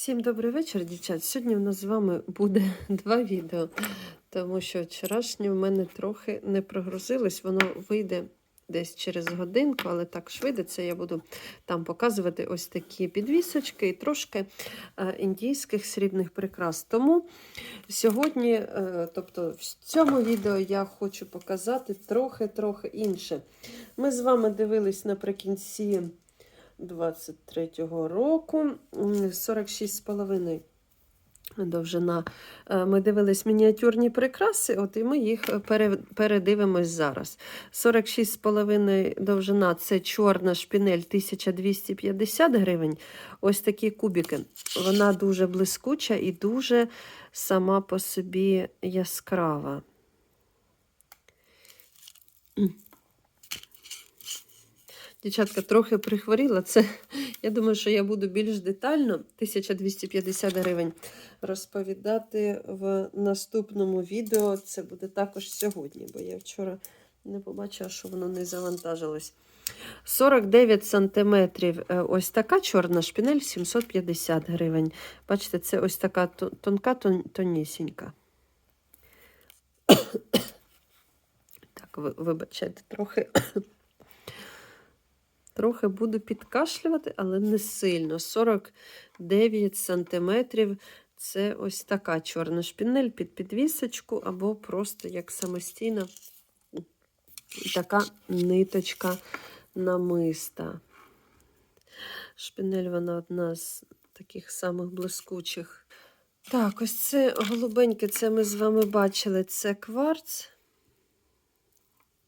Всім добрий вечір, дівчат. Сьогодні в нас з вами буде два відео, тому що вчорашнє в мене трохи не прогрузилось. Воно вийде десь через годинку, але так це я буду там показувати ось такі підвісочки і трошки е, індійських срібних прикрас. Тому сьогодні, е, тобто в цьому відео я хочу показати трохи-трохи інше. Ми з вами дивились наприкінці. 23-го року, 46,5 довжина. Е, Ми дивились мініатюрні прикраси, от і ми їх передивимось зараз. 46,5 довжина це чорна шпінель 1250 гривень. Ось такі кубики. Вона дуже блискуча і дуже сама по собі яскрава. Дівчатка трохи прихворіла. Це, я думаю, що я буду більш детально 1250 гривень розповідати в наступному відео. Це буде також сьогодні, бо я вчора не побачила, що воно не завантажилось. 49 сантиметрів. е, Ось така чорна шпінель 750 гривень. Бачите, це ось така тонка, тон- тонісінька. Так, вибачайте, трохи. Трохи буду підкашлювати, але не сильно. 49 сантиметрів. Це ось така чорна шпінель під підвісочку, або просто як самостійна така ниточка намиста. Шпінель вона одна з таких самих блискучих. Так, ось це голубеньке, це ми з вами бачили. Це кварц.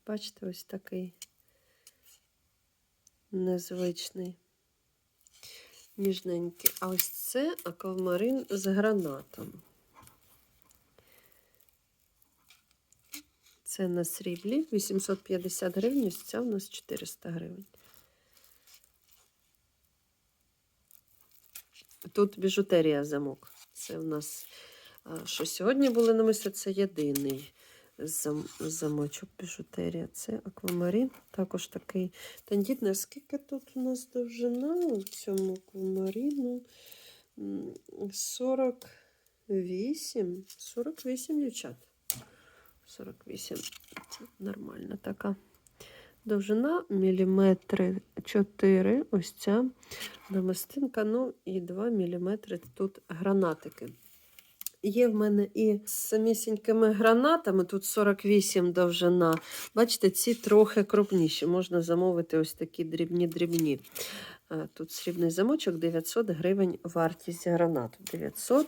Бачите, ось такий незвичний, ніжненький. А ось це аквамарин з гранатом. Це на сріблі 850 гривень, ось ця у нас 400 гривень. Тут біжутерія замок. Це у нас, що сьогодні були намисли, це єдиний зам, замочок біжутерія. Це аквамарин. Також такий тендітний. А Скільки тут у нас довжина у цьому аквамарину? 48. 48 дівчат. 48. Це нормальна така. Довжина міліметри 4. Ось ця намистинка. Ну і 2 міліметри тут гранатики. Є в мене і з самісінькими гранатами, тут 48 довжина. Бачите, ці трохи крупніші. Можна замовити ось такі дрібні-дрібні. Е, Тут срібний замочок 900 гривень вартість гранату. 900,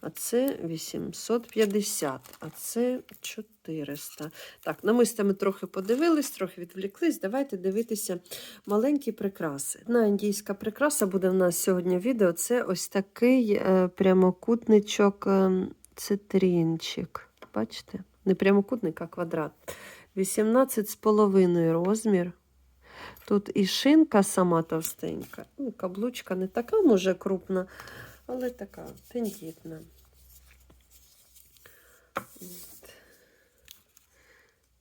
а це 850, а це 400. Так, намисто ми трохи подивились, трохи відвліклись. Давайте дивитися маленькі прикраси. Одна індійська прикраса буде в нас сьогодні відео. Це ось такий е, прямокутничок е, цитрінчик. Бачите? Не прямокутник, а квадрат. 18,5 розмір. Тут і шинка сама товстенька. Ну, каблучка не така, може, крупна, але така тендітна.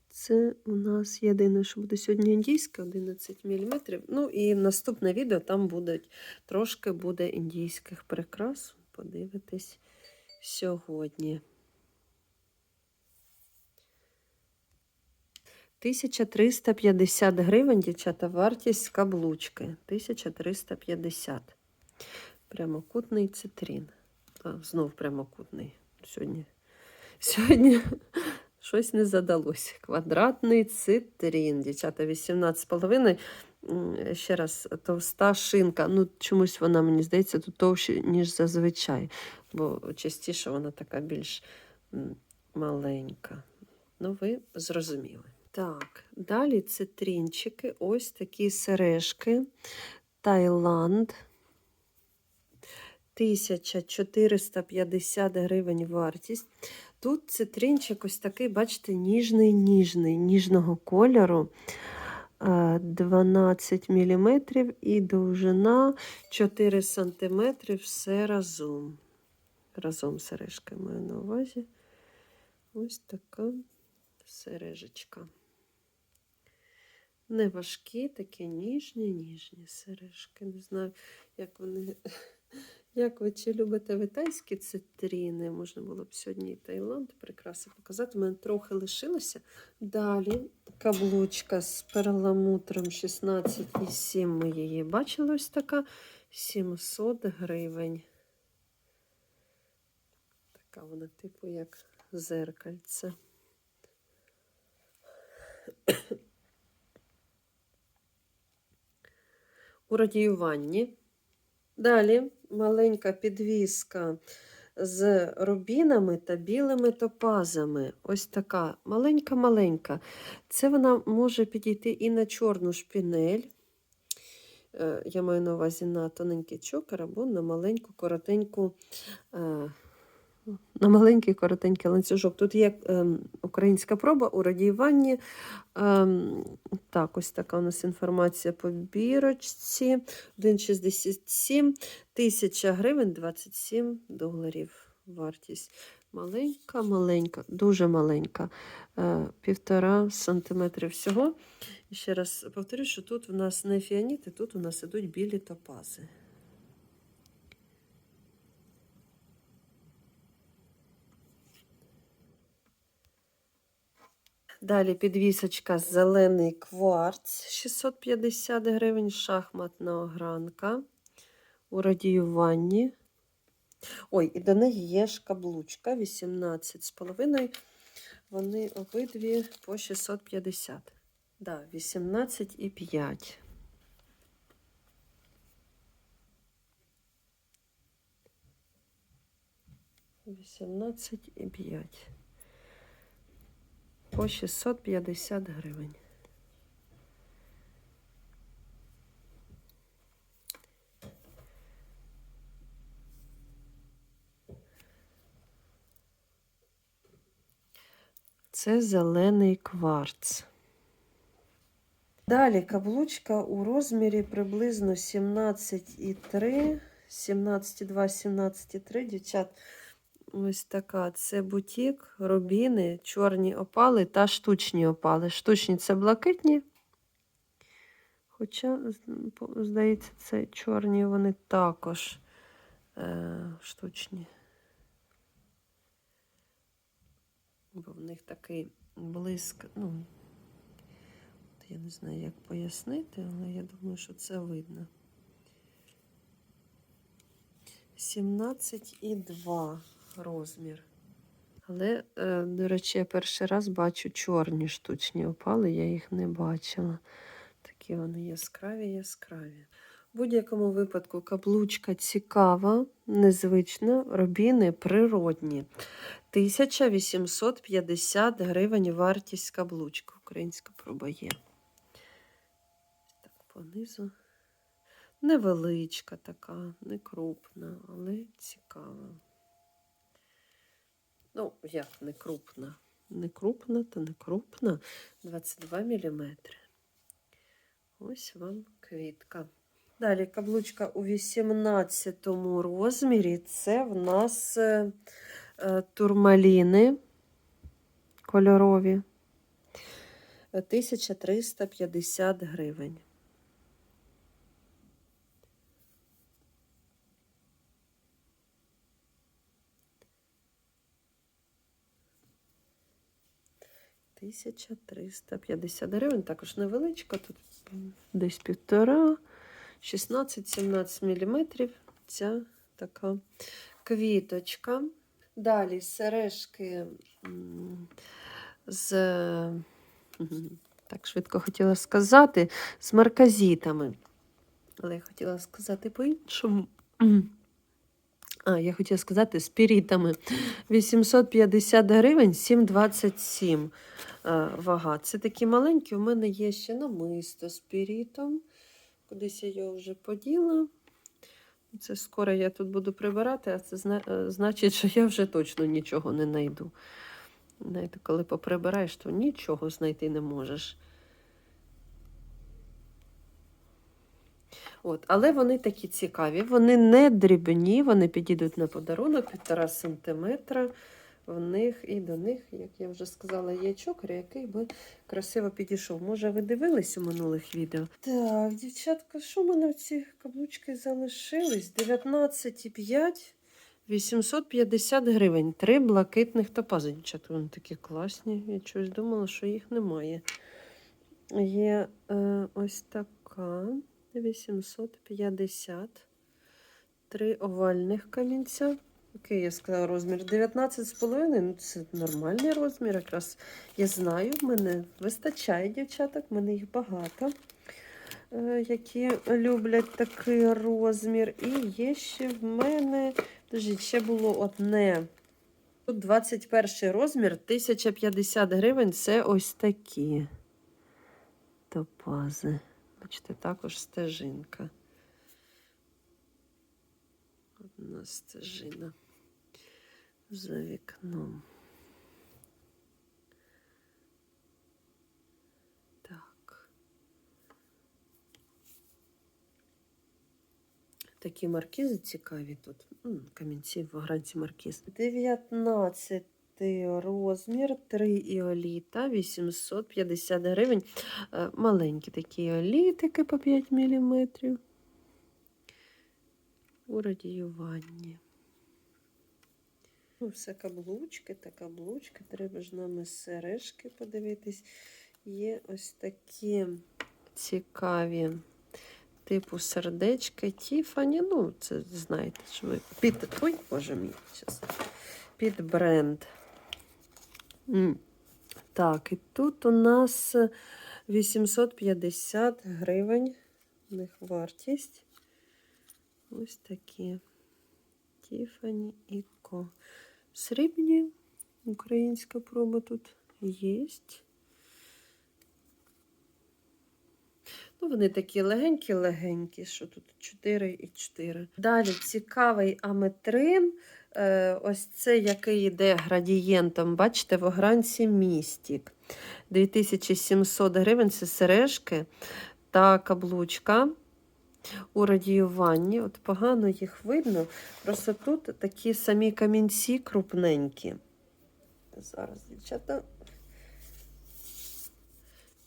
Це у нас єдине, що буде сьогодні індійське, 11 мм. Ну і наступне відео там буде трошки буде індійських прикрас. Подивитись сьогодні. 1350 гривень, дівчата, вартість каблучки. 1350. Прямокутний цитрін. А, знов прямокутний. Сьогодні. Сьогодні щось не задалось. Квадратний цитрін. Дівчата, 18,5. Ще раз, товста шинка. Ну, чомусь вона, мені здається, тут товще, ніж зазвичай. Бо частіше вона така більш маленька. Ну, ви зрозуміли. Так, далі цитрінчики, ось такі сережки. Таїланд. 1450 гривень вартість. Тут цитринчик ось такий, бачите, ніжний, ніжний, ніжного кольору. Е, 12 мм і довжина 4 см. Все разом. Разом сережки маю на увазі. Ось така сережечка. Не важкі, такі ніжні, ніжні сережки. Не знаю, як вони Як ви чи любите витайські цитріни? Можна було б сьогодні і Таїланд прикраси показати. У мене трохи лишилося. Далі каблучка з перламутром 16,7 ми її бачили ось така 700 гривень. Така вона, типу, як зеркальце. У радіюванні. Далі маленька підвіска з рубінами та білими топазами. Ось така маленька-маленька. Це вона може підійти і на чорну шпінель. Е, Я маю на увазі на тоненький чокер або на маленьку коротеньку. Е, На маленький коротенький ланцюжок. Тут є ем, українська проба у радіюванні. Ем, так, ось така у нас інформація по бірочці. 1,67, тисяча гривень, 27 доларів вартість. Маленька, маленька, дуже маленька. Е, півтора сантиметри всього. І ще раз повторю, що тут у нас не фіаніти, тут у нас ідуть білі топази. Далі підвісочка зелений кварц 650 гривень, шахматна огранка у радіюванні. Ой, і до неї є шкаблучка 18,5. Вони обидві по 650. Да, 18,5. Вісімнадцять і п'ять по 650 гривень. Це зелений кварц. Далі каблучка у розмірі приблизно 17,3, 17,2, 17,3. Дівчат, Ось така. Це бутік, рубіни, чорні опали та штучні опали. Штучні це блакитні. Хоча, здається, це чорні вони також е, штучні. Бо в них такий блиск. Ну, я не знаю, як пояснити, але я думаю, що це видно. 17,2 розмір. Але, е, до речі, я перший раз бачу чорні штучні опали, я їх не бачила. Такі вони яскраві, яскраві. В будь-якому випадку каблучка цікава, незвична, рубіни природні. 1850 гривень вартість каблучка. Українська проба є. Так, понизу. Невеличка така, не крупна, але цікава. Ну, як не крупна? Не крупна, то не крупна. 22 мм. Ось вам квітка. Далі каблучка у 18 розмірі. Це в нас е, е, турмаліни кольорові. Е, 1350 гривень. Тисяча триста п'ятдесят гривень. Також невеличка, тут десь півтора, 16-17 міліметрів. Ця така квіточка. Далі сережки з, так швидко хотіла сказати, з марказітами. Але я хотіла сказати по-іншому. А, я хотіла сказати з пірітами. 850 гривень, 7,27 е, вага. Це такі маленькі. У мене є ще намисто з пірітом. Кудись я його вже поділа. Це скоро я тут буду прибирати, а це зна- е, значить, що я вже точно нічого не знайду. Знаєте, коли поприбираєш, то нічого знайти не можеш. От, але вони такі цікаві, вони не дрібні, вони підійдуть на подарунок 1,5 см. в них і до них, як я вже сказала, є чокер, який би красиво підійшов. Може, ви дивились у минулих відео? Так, дівчатка, що в мене ці каблучки залишились? 19,5. 850 гривень. Три блакитних топази. Дівчата, вони такі класні. Я чогось думала, що їх немає. Є е, ось така 850. Три овальних камінця. Який я сказала розмір? 19,5. Ну, це нормальний розмір. Якраз я знаю, в мене вистачає дівчаток, в мене їх багато, е, які люблять такий розмір. І є ще в мене. Подождіть, ще було одне. Тут 21 розмір, 1050 гривень. Це ось такі топази. Бачите, також стежинка. Одна стежина за вікном. Так. Такі маркізи цікаві тут. Камінці в гранці маркіз. 19 розмір, 3 іоліта, 850 гривень. Е, Маленькі такі іолітики по 5 мм. У радіюванні. Ну, все каблучки та каблучки. Треба ж нам і сережки подивитись. Є ось такі цікаві типу сердечка Тіфані. Ну, це знаєте, що ви під. Ой, боже мій, зараз. Під бренд. Так, і тут у нас 850 гривень. У них вартість. Ось такі. Тіфані і Ко. Срібні. Українська проба тут є. Ну, вони такі легенькі-легенькі, що тут 4 і 4. Далі цікавий аметрин. Е, ось це який йде градієнтом. Бачите, в огранці містік. 2700 гривень це сережки та каблучка у радіюванні. От погано їх видно. Просто тут такі самі камінці крупненькі. Зараз, дівчата.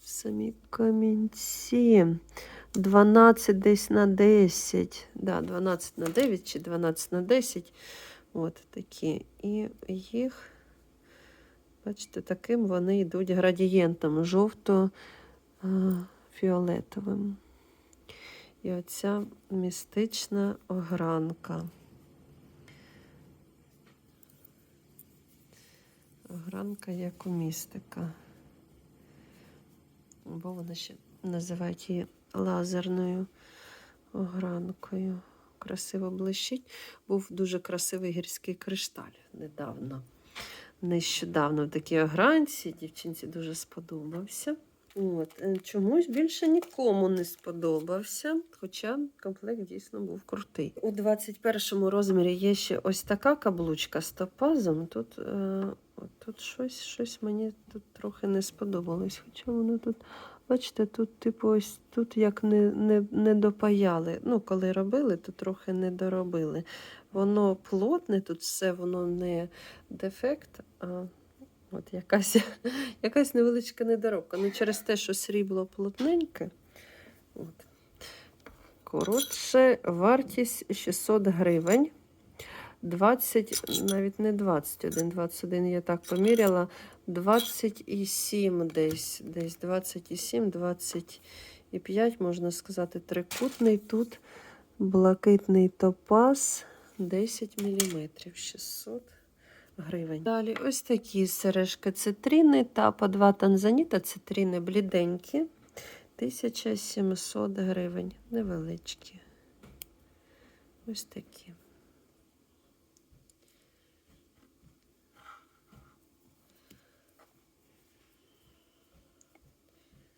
Самі камінці. 12 десь на 10. Да, 12 на 9 чи 12 на 10. От такі. І їх, бачите, таким вони йдуть градієнтом жовто-фіолетовим. І оця містична огранка. Огранка як у містика. Бо вона ще називають її лазерною огранкою. Красиво блищить. Був дуже красивий гірський кришталь недавно. Нещодавно в такій огранці дівчинці дуже сподобався. От, е, чомусь більше нікому не сподобався, хоча комплект дійсно був крутий. У 21 розмірі є ще ось така каблучка з топазом. Тут, е, от, тут щось, щось мені тут трохи не сподобалось. Хоча воно тут, бачите, тут, типу, ось тут як не, не, не допаяли. Ну, коли робили, то трохи не доробили. Воно плотне, тут все воно не дефект. а От якась, якась невеличка недоробка. Ну, через те, що срібло плотненьке. От. Коротше, вартість 600 гривень. 20, навіть не 21, 21 я так поміряла. 27 десь, десь 27, 25, можна сказати, трикутний. Тут блакитний топаз 10 мм. 600 гривень. Далі ось такі сережки цитріни та по два танзаніта цитріни бліденькі. 1700 гривень. Невеличкі. Ось такі.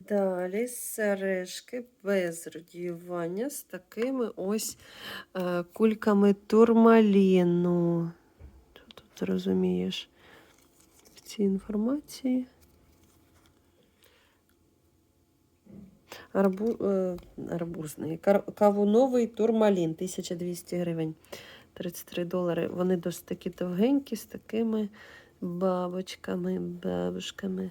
Далі сережки без радіювання з такими ось е, кульками турмаліну. Що тут розумієш в цій інформації? Арбу, е, арбузний, кавуновий турмалін 1200 гривень. 33 долари. Вони досить такі довгенькі, з такими бабочками, бабушками.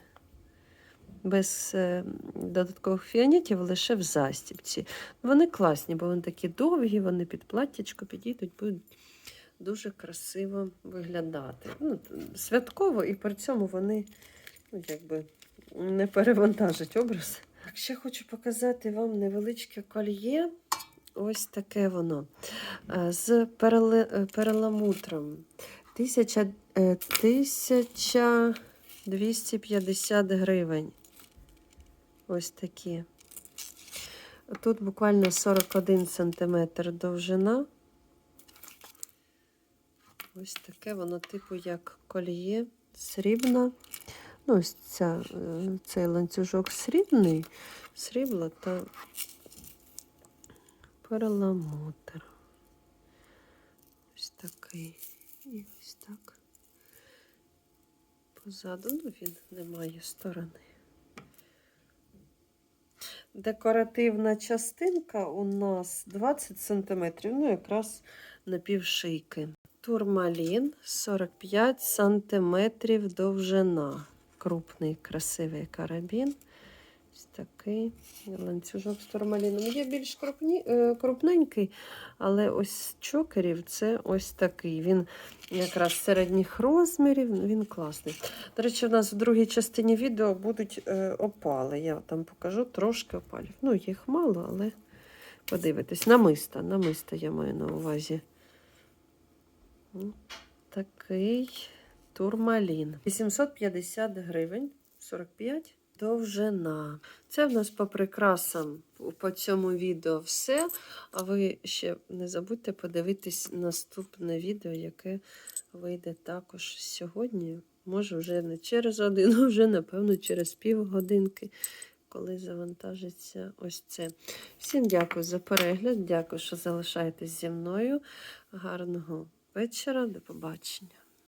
Без е, додаткових фіанітів лише в застібці. Вони класні, бо вони такі довгі, вони під платтячко підійдуть, будуть дуже красиво виглядати. Ну, святково, і при цьому вони ну, якби не перевантажать образ. Так, ще хочу показати вам невеличке кольє. Ось таке воно. Е, З. Тисяча, е, 1250 гривень. Ось такі. Тут буквально 41 сантиметр довжина. Ось таке воно, типу, як кольє срібна. Ну, ось ця, е, цей ланцюжок срібний, срібло та перламутр. Ось такий. І ось так. Позаду, ну він не має сторони. Декоративна частинка у нас 20 см, ну якраз на півшийки. Турмалін 45 см довжина. Крупний, красивий карабін. Ось такий ланцюжок з турмаліном. Є більш крупні, е, крупненький, але ось чокерів це ось такий. Він якраз середніх розмірів, він класний. До речі, в нас в другій частині відео будуть е, опали. Я там покажу трошки опалів. Ну, їх мало, але подивитись. Намиста, намиста я маю на увазі. Такий турмалін. 850 гривень, 45 довжина. Це в нас по прикрасам по цьому відео все. А ви ще не забудьте подивитись наступне відео, яке вийде також сьогодні. Може, вже не через годину, вже, напевно, через півгодинки, коли завантажиться ось це. Всім дякую за перегляд. Дякую, що залишаєтесь зі мною. Гарного вечора, до побачення.